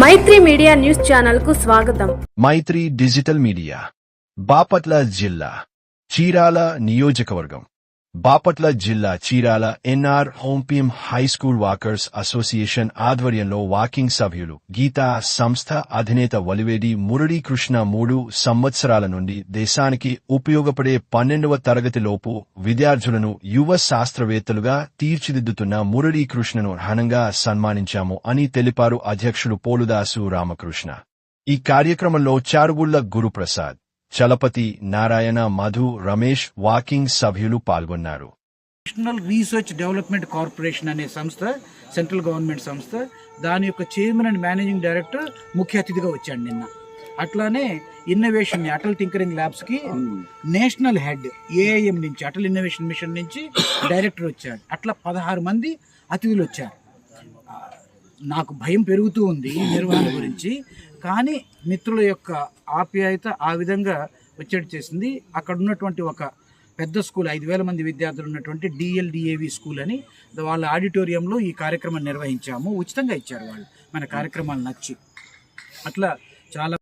మైత్రి media news ఛానల్కు స్వాగతం. మైత్రి digital media Bapatla జిల్లా చీరాల నియోజకవర్గం. బాపట్ల జిల్లా చీరాల ఎన్ఆర్ హోంపిఎం హై స్కూల్ వాకర్స్ అసోసియేషన్ ఆధ్వర్యంలో వాకింగ్ సభ్యులు గీతా సంస్థ అధినేత వలివేడి మురళీకృష్ణ మూడు సంవత్సరాల నుండి దేశానికి ఉపయోగపడే పన్నెండవ తరగతిలోపు విద్యార్థులను యువ శాస్త్రవేత్తలుగా తీర్చిదిద్దుతున్న మురళీకృష్ణను ఘనంగా సన్మానించాము అని తెలిపారు అధ్యక్షుడు పోలుదాసు రామకృష్ణ. ఈ కార్యక్రమంలో చారుగుళ్ళ గురుప్రసాద్ చలపతి నారాయణ మధు రమేష్ వాకింగ్ సభ్యులు పాల్గొన్నారు. నేషనల్ రీసెర్చ్ డెవలప్మెంట్ కార్పొరేషన్ అనే సంస్థ సెంట్రల్ గవర్నమెంట్ సంస్థ దాని యొక్క చైర్మన్ అండ్ మేనేజింగ్ డైరెక్టర్ ముఖ్య అతిథిగా వచ్చాడు నిన్న. అట్లానే ఇన్నోవేషన్ అటల్ టింకరింగ్ ల్యాబ్స్కి నేషనల్ హెడ్ ఏఐఎం నుంచి అటల్ ఇన్నోవేషన్ మిషన్ నుంచి డైరెక్టర్ వచ్చాడు. అట్లా పదహారు మంది అతిథులు వచ్చారు. నాకు భయం పెరుగుతూ ఉంది ఈ నిర్వహణ గురించి. కానీ మిత్రుల యొక్క ఆప్యాయత ఆ విధంగా వచ్చేట్టు చేసింది. అక్కడ ఉన్నటువంటి ఒక పెద్ద స్కూల్ ఐదు వేల మంది విద్యార్థులు ఉన్నటువంటి డిఎల్డిఏవి స్కూల్ అని వాళ్ళ ఆడిటోరియంలో ఈ కార్యక్రమం నిర్వహించాము. ఉచితంగా ఇచ్చారు వాళ్ళు. మన కార్యక్రమాలు నచ్చి. అట్లా చాలా